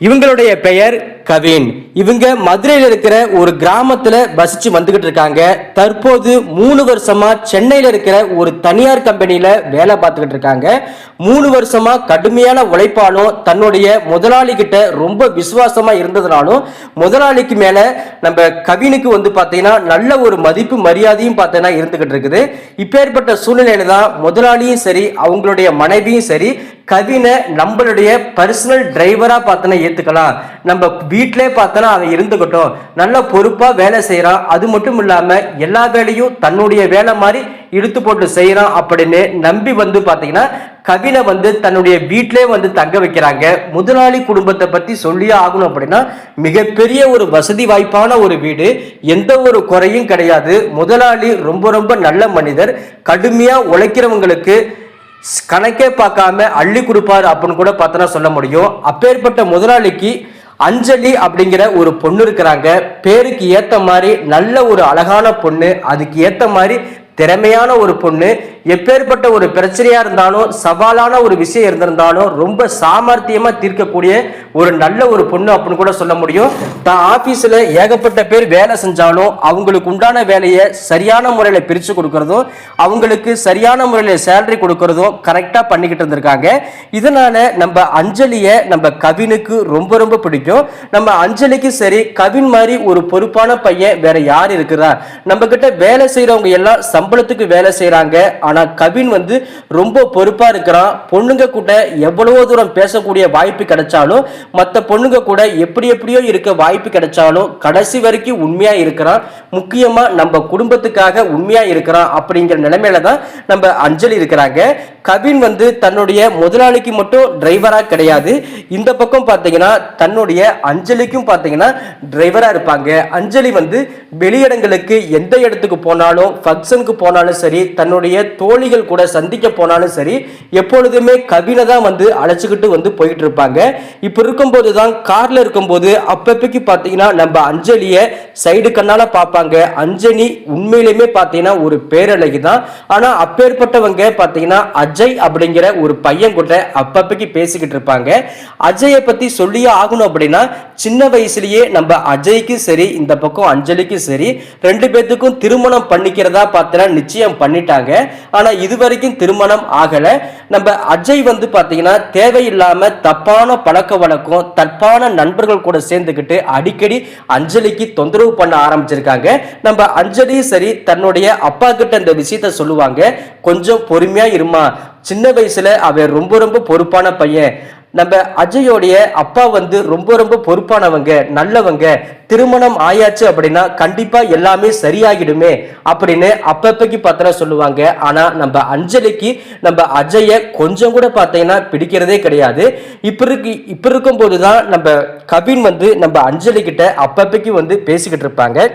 இவங்களுடைய பெயர் கவின். இவங்க மதுரையில் இருக்கிற ஒரு கிராமத்துல வசிச்சு வந்துகிட்டு இருக்காங்க. தற்போது மூணு வருஷமா சென்னையில இருக்கிற ஒரு தனியார் கம்பெனியில வேலை பார்த்துக்கிட்டு இருக்காங்க. மூணு வருஷமா கடுமையான உழைப்பாலும் தன்னுடைய முதலாளி கிட்ட ரொம்ப விசுவாசமா இருந்ததுனாலும் முதலாளிக்கு மேல நம்ம கவினுக்கு வந்து பாத்தீங்கன்னா நல்ல ஒரு மதிப்பு மரியாதையும் பார்த்தீங்கன்னா இருந்துகிட்டு இருக்குது. இப்பேற்பட்ட சூழ்நிலையில தான் முதலாளியும் சரி அவங்களுடைய மனைவியும் சரி கவினை நம்மளுடைய பர்சனல் டிரைவரா பார்த்தோன்னா ஏத்துக்கலாம். நம்ம வீட்டிலே பார்த்தனா அவன் இருந்துக்கட்டும். நல்ல பொறுப்பாக வேலை செய்கிறான் அது மட்டும் இல்லாமல் எல்லா வேலையும் தன்னுடைய வேலை மாதிரி இழுத்து போட்டு செய்கிறான் அப்படின்னு நம்பி வந்து பார்த்தீங்கன்னா கவினை வந்து தன்னுடைய வீட்டிலே வந்து தங்க வைக்கிறாங்க. முதலாளி குடும்பத்தை பற்றி சொல்லியே ஆகணும் அப்படின்னா மிகப்பெரிய ஒரு வசதி வாய்ப்பான ஒரு வீடு எந்த ஒரு குறையும் கிடையாது. முதலாளி ரொம்ப ரொம்ப நல்ல மனிதர். கடுமையாக உழைக்கிறவங்களுக்கு கணக்கே பார்க்காம அள்ளி கொடுப்பாரு அப்படின்னு கூட பார்த்தனா சொல்ல முடியும். அப்பேற்பட்ட முதலாளிக்கு அஞ்சலி அப்படிங்கிற ஒரு பொண்ணு இருக்கிறாங்க. பேருக்கு ஏத்த மாதிரி நல்ல ஒரு அழகான பொண்ணு அதுக்கு ஏத்த மாதிரி திறமையான ஒரு பொண்ணு எப்பேற்பட்ட ஒரு பிரச்சனையா இருந்தாலும் சவாலான ஒரு விஷயம் இருந்திருந்தாலும் ரொம்ப சாமர்த்தியமா தீர்க்கக்கூடிய ஒரு நல்ல ஒரு பொண்ணு அப்படின்னு கூட சொல்ல முடியும். தான் ஆபீஸ்ல ஏகப்பட்ட பேர் வேலை செஞ்சாலும் அவங்களுக்கு உண்டான வேலையை சரியான முறையில பிரிச்சு கொடுக்கறதும் அவங்களுக்கு சரியான முறையில சேலரி கொடுக்கறதும் கரெக்டா பண்ணிக்கிட்டு இருந்திருக்காங்க. இதனால நம்ம அஞ்சலிய நம்ம கவினுக்கு ரொம்ப ரொம்ப பிடிக்கும். நம்ம அஞ்சலிக்கு சரி கவின் மாதிரி ஒரு பொறுப்பான பையன் வேற யார் இருக்கிறார் நம்ம கிட்ட வேலை செய்யறவங்க எல்லாம் சம்பளத்துக்கு வேலை செய்யறாங்க ஆனா கவின் வந்து ரொம்ப பொறுப்பா இருக்கிறான். பொண்ணுங்க கூட எவ்வளவோ தூரம் பேசக்கூடிய வாய்ப்பு கிடைச்சாலும் மற்ற பொண்ணுங்க கூட எப்படி எப்படியோ இருக்க வாய்ப்பு கிடைச்சாலும் கடைசி வரைக்கும் உண்மையா இருக்கிறான். முக்கியமா நம்ம குடும்பத்துக்காக உண்மையா இருக்கிறான் அப்படிங்கிற நிலைமையில தான் நம்ம அஞ்சலி இருக்கிறாங்க. கவின் வந்து தன்னுடைய முதலாளிக்கு மட்டும் டிரைவரா கிடையாது. இந்த பக்கம் பார்த்தீங்கன்னா தன்னுடைய அஞ்சலிக்கும் பார்த்தீங்கன்னா டிரைவரா இருப்பாங்க. அஞ்சலி வந்து வெளியிடங்களுக்கு எந்த இடத்துக்கு போனாலும் ஃபங்க்ஷனுக்கு போனாலும் சரி தன்னுடைய தோழிகள் கூட சந்திக்க போனாலும் சரி எப்பொழுதுமே கவினை தான் வந்து அழைச்சிக்கிட்டு வந்து போயிட்டு இருப்பாங்க. இப்போ இருக்கும்போது தான் கார்ல இருக்கும்போது அப்பப்பைக்கு பார்த்தீங்கன்னா நம்ம அஞ்சலிய சைடு கண்ணால பார்ப்பாங்க. அஞ்சலி உண்மையிலுமே பார்த்தீங்கன்னா ஒரு பேரழகி தான் ஆனா அப்பேற்பட்டவங்க பார்த்தீங்கன்னா அஜய் அப்படிங்கிற ஒரு பையன் கூட அப்பப்பைக்கு பேசிக்கிட்டு இருப்பாங்க. அஜயை பத்தி சொல்லியே ஆகணும் அப்படின்னா சின்ன வயசுலயே நம்ம அஜய்க்கும் சரி இந்த பக்கம் அஞ்சலிக்கும் சரி ரெண்டு பேத்துக்கும் திருமணம் பண்ணிக்கிறதா பார்த்தீங்கன்னா நிச்சயம் பண்ணிட்டாங்க. ஆனா இது வரைக்கும் திருமணம் ஆகல. நம்ம அஜய் வந்து பாத்தீங்கன்னா தேவையில்லாம தப்பான பழக்க வழக்கம் தப்பான நண்பர்கள் கூட சேர்ந்துக்கிட்டு அடிக்கடி அஞ்சலிக்கு தொந்தரவு பண்ண ஆரம்பிச்சிருக்காங்க. நம்ம அஞ்சலியும் சரி தன்னுடைய அப்பா கிட்ட இந்த விஷயத்த சொல்லுவாங்க. கொஞ்சம் பொறுமையா இருமா சின்ன வயசுல அவன் ரொம்ப ரொம்ப பொறுப்பான பையன். நம்ம அஜயோடைய அப்பா வந்து ரொம்ப ரொம்ப பொறுப்பானவங்க நல்லவங்க. திருமணம் ஆயாச்சு அப்படின்னா கண்டிப்பா எல்லாமே சரியாகிடுமே அப்படின்னு அப்பப்பைக்கு பார்த்தா சொல்லுவாங்க. ஆனா நம்ம அஞ்சலிக்கு நம்ம அஜய கொஞ்சம் கூட பார்த்தீங்கன்னா பிடிக்கிறதே கிடையாது. இப்ப இருக்கு இப்ப இருக்கும் போதுதான் நம்ம கவின் வந்து நம்ம அஞ்சலி கிட்ட அப்பப்பைக்கு வந்து பேசிக்கிட்டு இருப்பாங்க.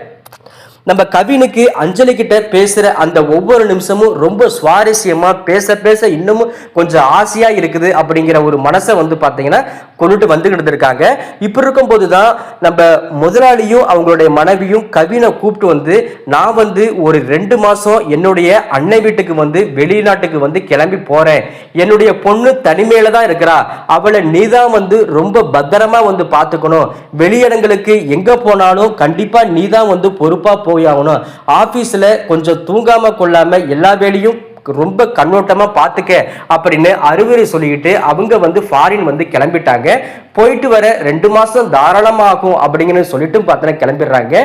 நம்ம கவினுக்கு அஞ்சலி கிட்ட பேசுற அந்த ஒவ்வொரு நிமிஷமும் ரொம்ப சுவாரஸ்யமா பேச பேச இன்னமும் கொஞ்சம் ஆசையா இருக்குது அப்படிங்கிற ஒரு மனசை வந்து பாத்தீங்கன்னா கொண்டுட்டு வந்துகிட்டு இருக்காங்க. இப்ப இருக்கும்போது தான் நம்ம முதலாளியும் அவங்களுடைய மனைவியும் கவினை கூப்பிட்டு வந்து நான் வந்து ஒரு ரெண்டு மாசம் என்னுடைய அன்னை வீட்டுக்கு வந்து வெளிநாட்டுக்கு வந்து கிளம்பி போறேன். என்னுடைய பொண்ணு தனிமையில தான் இருக்கிறா. அவளை நீதான் வந்து ரொம்ப பத்திரமா வந்து பார்த்துக்கணும். வெளியிடங்களுக்கு எங்க போனாலும் கண்டிப்பா நீதான் வந்து பொறுப்பா போய் ஆகணும் ஆஃபீஸில் கொஞ்சம் தூங்காமல் கொள்ளாமல் எல்லா வேலையும் ரொம்ப கண்ணோட்டமாக பார்த்துக்க அப்படின்னு அறிவுரை சொல்லிக்கிட்டு அவங்க வந்து ஃபாரின் வந்து கிளம்பிட்டாங்க. போயிட்டு வர ரெண்டு மாதம் தாராளமாகும் அப்படிங்கன்னு சொல்லிட்டு பார்த்தோன்னா கிளம்பிடுறாங்க.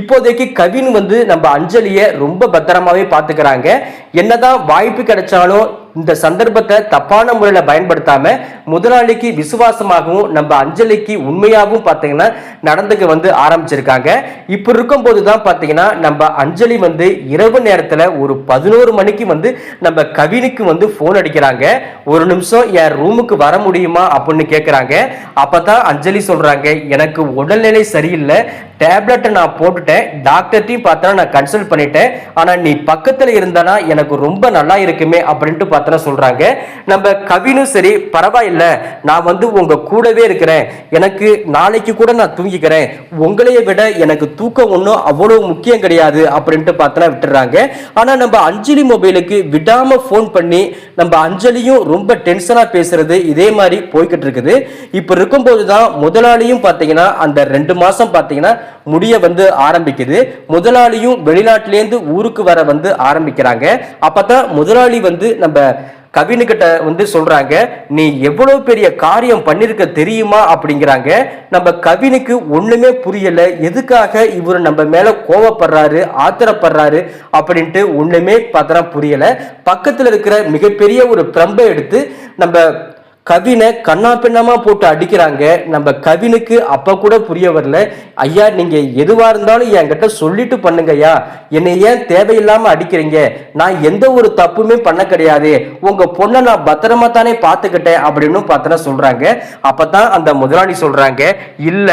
இப்போதைக்கு கவின் வந்து நம்ம அஞ்சலியை ரொம்ப பத்திரமாவே பார்த்துக்கிறாங்க என்னதான் வாய்ப்பு கிடைச்சாலும் இந்த சந்தர்ப்பத்தை தப்பான முறையில் பயன்படுத்தாம முதலாளிக்கு விசுவாசமாகவும் நம்ம அஞ்சலிக்கு உண்மையாகவும் பார்த்தீங்கன்னா நடந்துக்க வந்து ஆரம்பிச்சிருக்காங்க. இப்போ இருக்கும்போது தான் பார்த்தீங்கன்னா நம்ம அஞ்சலி வந்து இரவு நேரத்தில் ஒரு பதினோரு மணிக்கு வந்து நம்ம கவினுக்கு வந்து ஃபோன் அடிக்கிறாங்க. ஒரு நிமிஷம் என் ரூமுக்கு வர முடியுமா அப்படின்னு கேட்குறாங்க அப்போ தான் அஞ்சலி சொல்கிறாங்க எனக்கு உடல்நிலை சரியில்லை. டேப்லெட்டை நான் போட்டுட்டேன். டாக்டர்ட்டையும் பார்த்தா நான் கன்சல்ட் பண்ணிட்டேன். ஆனால் நீ பக்கத்தில் இருந்தனா எனக்கு ரொம்ப நல்லா இருக்குமே அப்படின்ட்டு பார்த்தா பார்த்தோன்னா சொல்றாங்க. நம்ம கவினும் சரி பரவாயில்ல. நான் வந்து உங்க கூடவே இருக்கிறேன். எனக்கு நாளைக்கு கூட நான் தூங்கிக்கிறேன். உங்களைய விட எனக்கு தூக்கம் ஒன்றும் அவ்வளவு முக்கியம் கிடையாது அப்படின்ட்டு பார்த்தோன்னா விட்டுறாங்க. ஆனா நம்ம அஞ்சலி மொபைலுக்கு விடாம ஃபோன் பண்ணி நம்ம அஞ்சலியும் ரொம்ப டென்ஷனா பேசுறது இதே மாதிரி போய்கிட்டு இருக்குது. இப்ப இருக்கும்போது தான் முதலாளியும் பார்த்தீங்கன்னா அந்த ரெண்டு மாசம் பார்த்தீங்கன்னா முடிய வந்து ஆரம்பிக்குது. முதலாளியும் வெளிநாட்டிலேருந்து ஊருக்கு வர வந்து ஆரம்பிக்கிறாங்க. அப்பதான் முதலாளி வந்து நம்ம கவினுக்கிட்ட வந்து சொல்றாங்க நீ எவ்வளவு பெரிய காரியம் பண்ணிருக்க தெரியுமா? அப்படிங்கிறாங்க. நம்ம கவினுக்கு ஒண்ணுமே புரியல. எதுக்காக இவர் நம்ம மேல கோவப்படுறாரு ஆத்திரப்படுறாரு? அப்படின்ட்டு ஒண்ணுமே பார்த்தா புரியல. பக்கத்துல இருக்கிற மிகப்பெரிய ஒரு பிரம்பை எடுத்து நம்ம கவினை கண்ணா பின்னமா போட்டு அடிக்கிறாங்க. நம்ம கவினுக்கு அப்ப கூட புரிய வரல. ஐயா நீங்க எதுவா இருந்தாலும் என்கிட்ட சொல்லிட்டு பண்ணுங்க ஐயா. என்னை ஏன் தேவையில்லாம அடிக்கிறீங்க? நான் எந்த ஒரு தப்புமே பண்ண கிடையாது. உங்க பொண்ணை நான் பத்திரமா தானே பார்த்துக்கிட்டேன் அப்படின்னு பார்த்தனா சொல்றாங்க. அப்பதான் அந்த முதலாளி சொல்றாங்க இல்ல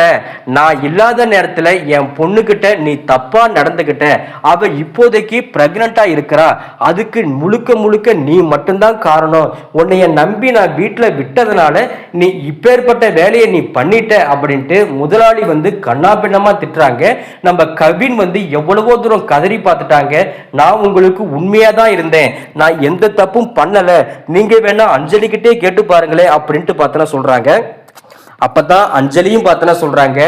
நான் இல்லாத நேரத்துல என் பொண்ணுகிட்ட நீ தப்பா நடந்துகிட்ட. அவ இப்போதைக்கு பிரெக்னண்டா இருக்கிறா. அதுக்கு முழுக்க முழுக்க நீ மட்டும்தான் காரணம். உன்னைய நம்பி நான் வீட்டுல விட்டதுனால நீ இப்பேற்பட்ட வேலையை நீ பண்ணிட்ட அப்படின்ட்டு முதலாளி வந்து கண்ணாபின்னமா திட்டுறாங்க. நம்ம கவின் வந்து எவ்வளவோ தூரம் கதறி பார்த்துட்டாங்க. நான் உங்களுக்கு உண்மையா தான் இருந்தேன். நான் எந்த தப்பும் பண்ணல. நீங்க வேணா அஞ்சலிக்கிட்டே கேட்டு பாருங்களேன் அப்படின்ட்டு பார்த்தனா சொல்றாங்க. அப்பதான் அஞ்சலியும் பார்த்தனா சொல்றாங்க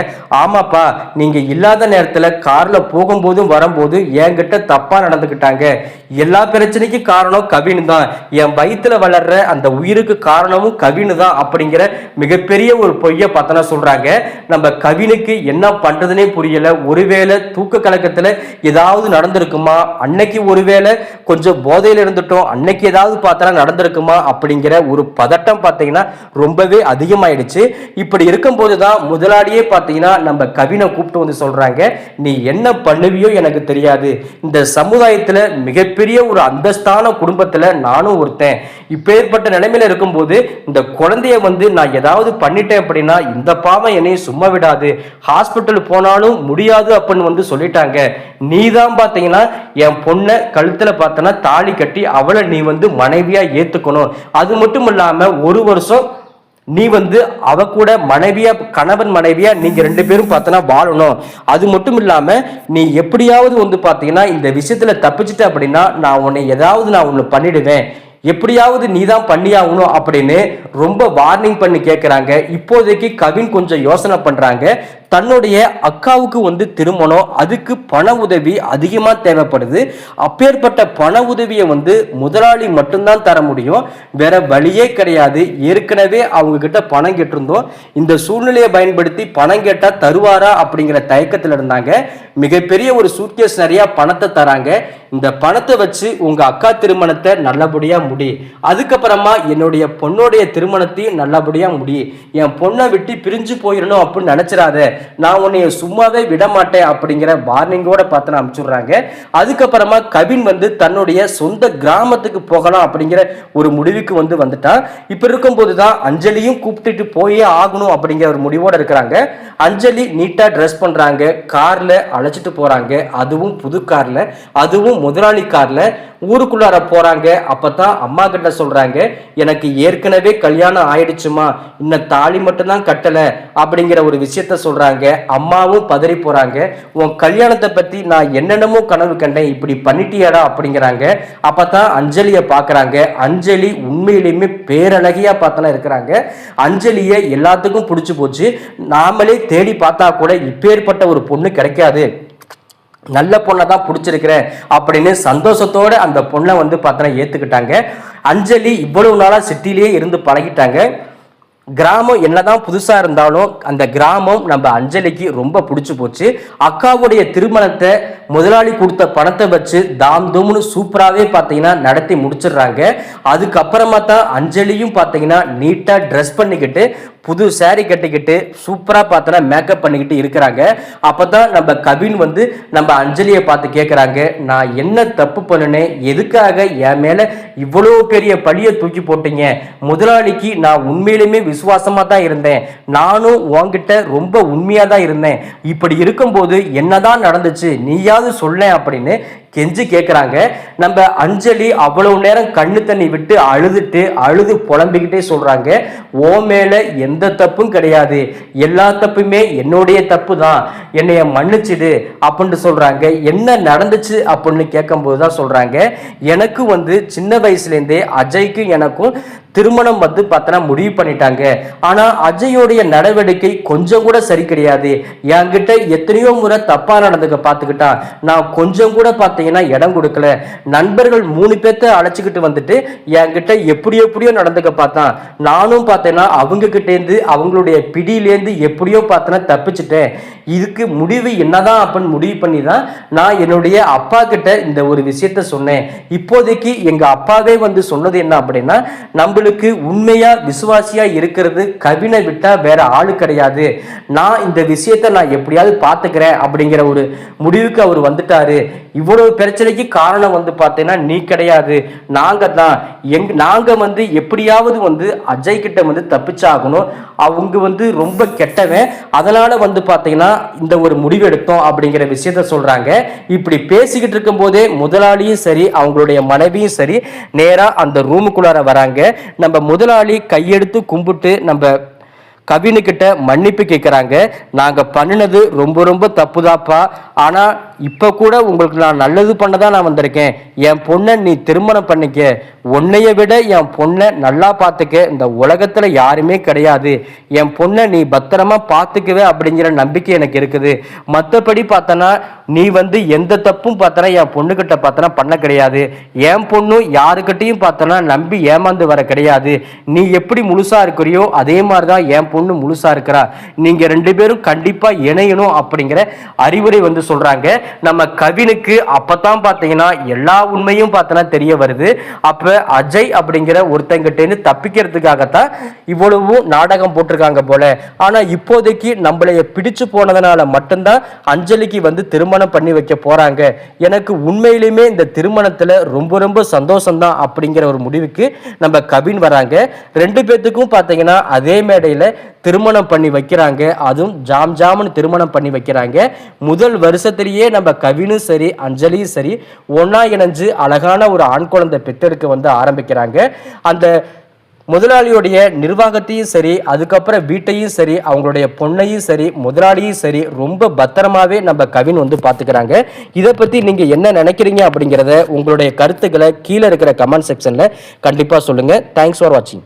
ஆமாப்பா நீங்க இல்லாத நேரத்துல கார்ல போகும்போதும் வரும்போது என்கிட்ட தப்பா நடந்துக்கிட்டாங்க. எல்லா பிரச்சனைக்கும் காரணம் கவின் தான். என் வயிற்றுல வளர்ற அந்த உயிருக்கு காரணமும் கவின் தான் அப்படிங்கிற மிகப்பெரிய ஒரு பொய்ய பார்த்தனா சொல்றாங்க. நம்ம கவினுக்கு என்ன பண்றதுனே புரியல. ஒருவேளை தூக்க கலக்கத்துல ஏதாவது நடந்திருக்குமா? அன்னைக்கு ஒருவேளை கொஞ்சம் போதையில இருந்துட்டோம். அன்னைக்கு ஏதாவது பார்த்தனா நடந்திருக்குமா? அப்படிங்கிற ஒரு பதட்டம் பார்த்தீங்கன்னா ரொம்பவே அதிகமாயிடுச்சு. இப்படி இருக்கும்போது தான் முதலாளியே பார்த்தீங்கன்னா நம்ம கவினை கூப்பிட்டு வந்து சொல்கிறாங்க நீ என்ன பண்ணுவியோ எனக்கு தெரியாது. இந்த சமுதாயத்தில் மிகப்பெரிய ஒரு அந்தஸ்தான குடும்பத்தில் நானும் ஒருத்தன். இப்பேற்பட்ட நிலைமையில இருக்கும்போது இந்த குழந்தைய வந்து நான் ஏதாவது பண்ணிட்டேன் அப்படின்னா இந்த பாவம் என்னையும் சும்மா விடாது. ஹாஸ்பிட்டல் போனாலும் முடியாது அப்படின்னு வந்து சொல்லிட்டாங்க. நீ தான் பார்த்தீங்கன்னா என் பொண்ணை கழுத்தில் பார்த்தனா தாலி கட்டி அவளை நீ வந்து மனைவியாக ஏற்றுக்கணும் அது மட்டும் இல்லாமல் ஒரு வருஷம் நீ வந்து அவ கூட மனைவியா கணவன் மனைவியா நீங்க ரெண்டு பேரும் பார்த்தனா வாழணும். அது மட்டும் இல்லாம நீ எப்படியாவது வந்து பாத்தீங்கன்னா இந்த விஷயத்துல தப்பிச்சிட்ட அப்படின்னா நான் உன்னை ஏதாவது நான் ஒன்று பண்ணிடுவேன். எப்படியாவது நீ தான் பண்ணியாகணும் அப்படின்னு ரொம்ப வார்னிங் பண்ணி கேட்குறாங்க இப்போதைக்கு கவின் கொஞ்சம் யோசனை பண்றாங்க. தன்னுடைய அக்காவுக்கு வந்து திருமணம் அதுக்கு பண உதவி அதிகமாக தேவைப்படுது. அப்பேற்பட்ட பண உதவியை வந்து முதலாளி மட்டும்தான் தர முடியும். வேற வழியே கிடையாது. ஏற்கனவே அவங்க கிட்ட பணம் கேட்டிருந்தோம். இந்த சூழ்நிலையை பயன்படுத்தி பணம் கேட்டால் தருவாரா அப்படிங்கிற தயக்கத்தில் இருந்தாங்க. மிகப்பெரிய ஒரு சூட்கேஸ் நிறைய பணத்தை தராங்க. இந்த பணத்தை வச்சு உங்க அக்கா திருமணத்தை நல்லபடியா முடி. அதுக்கப்புறமா என்னுடைய பொண்ணுடைய திருமணத்தையும் நல்லபடியா முடி. என் பொண்ணை விட்டு பிரிஞ்சு போயிடணும் அப்படின்னு நினைச்சிடாத. நான் உன்னைய சும்மாவே விட மாட்டேன் அப்படிங்கிற வார்னிங்கோட பார்த்து அனுப்பிச்சுடுறாங்க அதுக்கப்புறமா கவின் வந்து தன்னுடைய சொந்த கிராமத்துக்கு போகலாம் அப்படிங்கிற ஒரு முடிவுக்கு வந்து வந்துட்டான். இப்ப இருக்கும்போது தான் அஞ்சலியும் கூப்பிட்டுட்டு போயே ஆகணும் அப்படிங்கிற ஒரு முடிவோட இருக்கிறாங்க. அஞ்சலி நீட்டா ட்ரெஸ் பண்றாங்க. கார்ல அழைச்சிட்டு போறாங்க. அதுவும் புது கார்ல அதுவும் முதலாளி கார்ல. ஊருக்குள்ளார போறாங்க. அப்பதான் அம்மா கிட்ட சொல்றாங்க எனக்கு ஏற்கனவே கல்யாணம் ஆயிடுச்சுமா. இன்னும் தாலி மட்டும்தான் கட்டலை. அப்படிங்கிற ஒரு விஷயத்த சொல்றாங்க அம்மாவும் பதறி போறாங்க உன் கல்யாணத்தை பத்தி நான் என்னென்னமோ கனவு கண்டேன் இப்படி பண்ணிட்டியாடா அப்படிங்கிறாங்க. அப்பதான் அஞ்சலியை பாக்குறாங்க. அஞ்சலி உண்மையிலையுமே பேரழகியா பார்த்தனா இருக்கிறாங்க. அஞ்சலியை எல்லாத்துக்கும் பிடிச்சி போச்சு. நாமளே தேடி பார்த்தா கூட இப்பேற்பட்ட ஒரு பொண்ணு கிடைக்காது. நல்ல பொண்ணை தான் பிடிச்சிருக்கிறேன் அப்படின்னு சந்தோஷத்தோட அந்த பொண்ணை வந்து பார்த்தோன்னா ஏற்றுக்கிட்டாங்க அஞ்சலி இவ்வளவு நாளாக சிட்டிலேயே இருந்து பழகிட்டாங்க. கிராமம் என்னதான் புதுசாக இருந்தாலும் அந்த கிராமம் நம்ம அஞ்சலிக்கு ரொம்ப பிடிச்சி போச்சு. அக்காவுடைய திருமணத்தை முதலாளி கொடுத்த பணத்தை வச்சு தாம் தூம்னு சூப்பராகவே பார்த்தீங்கன்னா நடத்தி முடிச்சிடுறாங்க. அதுக்கப்புறமா தான் அஞ்சலியும் பார்த்தீங்கன்னா நீட்டாக ட்ரெஸ் பண்ணிக்கிட்டு புது சேரீ கட்டிக்கிட்டு சூப்பராக பார்த்தோன்னா மேக்கப் பண்ணிக்கிட்டு இருக்கிறாங்க. அப்போ தான் நம்ம கவின் வந்து நம்ம அஞ்சலியை பார்த்து கேட்குறாங்க நான் என்ன தப்பு பண்ணினேன் எதுக்காக என் மேலே இவ்வளோ பெரிய பழியை தூக்கி போட்டீங்க? முதலாளிக்கு நான் உண்மையிலுமே விசுவாசமாக தான் இருந்தேன். நானும் உன்கிட்ட ரொம்ப உண்மையாக தான் இருந்தேன். இப்படி இருக்கும்போது என்னதான் நடந்துச்சு? நீயா ஏதாவது சொல்லேன் அப்படின்னு கெஞ்சி கேட்குறாங்க நம்ம அஞ்சலி அவ்வளவு நேரம் கண்ணு தண்ணி விட்டு அழுதுட்டு அழுது புலம்பிக்கிட்டே சொல்கிறாங்க ஓ மேலே எந்த தப்பும் கிடையாது. எல்லா தப்புமே என்னுடைய தப்பு தான் என்னைய மன்னிச்சிடு அப்படின்ட்டு சொல்கிறாங்க என்ன நடந்துச்சு? அப்படின்னு கேட்கும்போது தான் சொல்கிறாங்க எனக்கு வந்து சின்ன வயசுலேருந்தே அஜய்க்கும் எனக்கும் திருமணம் வந்து பார்த்தனா முடிவு பண்ணிட்டாங்க. ஆனால் அஜயோடைய நடவடிக்கை கொஞ்சம் கூட சரி கிடையாது. என்கிட்ட எத்தனையோ முறை தப்பாக நடந்துக்க பார்த்துக்கிட்டா நான் கொஞ்சம் கூட பார்த்தீங்கன்னா இடம் கொடுக்கல. நண்பர்கள் மூணு பேர்த்த அழைச்சிக்கிட்டு வந்துட்டு என்கிட்ட எப்படி எப்படியோ நடந்துக்க பார்த்தான். நானும் பார்த்தேன்னா அவங்க கிட்டேருந்து அவங்களுடைய பிடியிலேருந்து எப்படியோ பார்த்தேன்னா தப்பிச்சிட்டேன். இதுக்கு முடிவு என்னதான் அப்படின்னு முடிவு பண்ணி தான் நான் என்னுடைய அப்பா கிட்ட இந்த ஒரு விஷயத்த சொன்னேன். இப்போதைக்கு எங்க அப்பாவே வந்து சொன்னது என்ன அப்படின்னா நம்மளுக்கு உண்மையா விசுவாசியா இருக்கிறது கவினை விட்டா வேற ஆளு கிடையாது. நான் இந்த விஷயத்த நான் எப்படியாவது பார்த்துக்கிறேன் அப்படிங்கிற ஒரு முடிவுக்கு அவர் வந்துட்டாரு. இவ்வளவு பிரச்சனைக்கு காரணம் வந்து பார்த்தீங்கன்னா நீ கிடையாது. நாங்க தான். எங் நாங்க வந்து எப்படியாவது வந்து அஜய் கிட்ட வந்து தப்பிச்சாகணும். அவங்க வந்து ரொம்ப கெட்டவன். அதனால வந்து பார்த்தீங்கன்னா இந்த ஒரு முடிவு எடுத்தோம் அப்படிங்கிற விஷயத்த சொல்றாங்க. இப்படி பேசிக்கிட்டு இருக்கும் போதே முதலாளியும் சரி அவங்களுடைய மனைவியும் சரி நேரா அந்த ரூமுக்குள்ளார வராங்க. நம்ம முதலாளி கையெடுத்து கும்பிட்டு நம்ம கவினுக்கிட்ட மன்னிப்பு கேட்குறாங்க நாங்கள் பண்ணினது ரொம்ப ரொம்ப தப்புதாப்பா. ஆனால் இப்போ கூட உங்களுக்கு நான் நல்லது பண்ண தான் நான் வந்திருக்கேன். என் பொண்ணை நீ திருமணம் பண்ணிக்க. உன்னைய விட என் பொண்ணை நல்லா பார்த்துக்க. இந்த உலகத்தில் யாருமே கிடையாது. என் பொண்ணை நீ பத்திரமா பார்த்துக்குவே அப்படிங்கிற நம்பிக்கை எனக்கு இருக்குது. மற்றபடி பார்த்தனா நீ வந்து எந்த தப்பும் பார்த்தனா என் பொண்ணுக்கிட்ட பார்த்தனா பண்ண கிடையாது. என் பொண்ணும் யாருக்கிட்டையும் பார்த்தனா நம்பி ஏமாந்து வர கிடையாது. நீ எப்படி முழுசாக இருக்கிறியோ அதே மாதிரி தான் என் பொண்ணு முழுசாக இருக்கிறா. நீங்கள் ரெண்டு பேரும் கண்டிப்பாக இணையணும் அப்படிங்கிற அறிவுரை வந்து சொல்கிறாங்க நம்ம கவினுக்கு அப்பதான் பார்த்தீங்கன்னா எல்லா உண்மையும் பார்த்தனா தெரிய வருது. அப்ப அஜய் அப்படிங்கிற ஒருத்தங்கிட்டேருந்து தப்பிக்கிறதுக்காகத்தான் இவ்வளவு நாடகம் போட்டிருக்காங்க போல. ஆனா இப்போதைக்கு நம்மளைய பிடிச்சு போனதுனால மட்டும்தான் அஞ்சலிக்கு வந்து திருமணம் பண்ணி வைக்க போறாங்க. எனக்கு உண்மையிலுமே இந்த திருமணத்துல ரொம்ப ரொம்ப சந்தோஷம்தான் அப்படிங்கிற ஒரு முடிவுக்கு நம்ம கவின் வராங்க. ரெண்டு பேர்த்துக்கும் பார்த்தீங்கன்னா அதே மேடையில திருமணம் பண்ணி வைக்கிறாங்க. அதுவும் ஜாம் ஜாம்னு திருமணம் பண்ணி வைக்கிறாங்க. முதல் வருஷத்திலேயே நம்ம கவினும் சரி அஞ்சலியும் சரி ஒன்னா இணைஞ்சு அழகான ஒரு ஆண் குழந்தை பெற்றெடுக்க வந்து ஆரம்பிக்கிறாங்க. அந்த முதலாளியுடைய நிர்வாகத்தையும் சரி அதுக்கப்புறம் வீட்டையும் சரி அவங்களுடைய பொண்ணையும் சரி முதலாளியும் சரி ரொம்ப பத்திரமாவே நம்ம கவின் வந்து பார்த்துக்கிறாங்க. இதை பற்றி நீங்கள் என்ன நினைக்கிறீங்க அப்படிங்கிறத உங்களுடைய கருத்துக்களை கீழே இருக்கிற கமெண்ட் செக்ஷனில் கண்டிப்பாக சொல்லுங்கள் தேங்க்ஸ் ஃபார் வாட்சிங்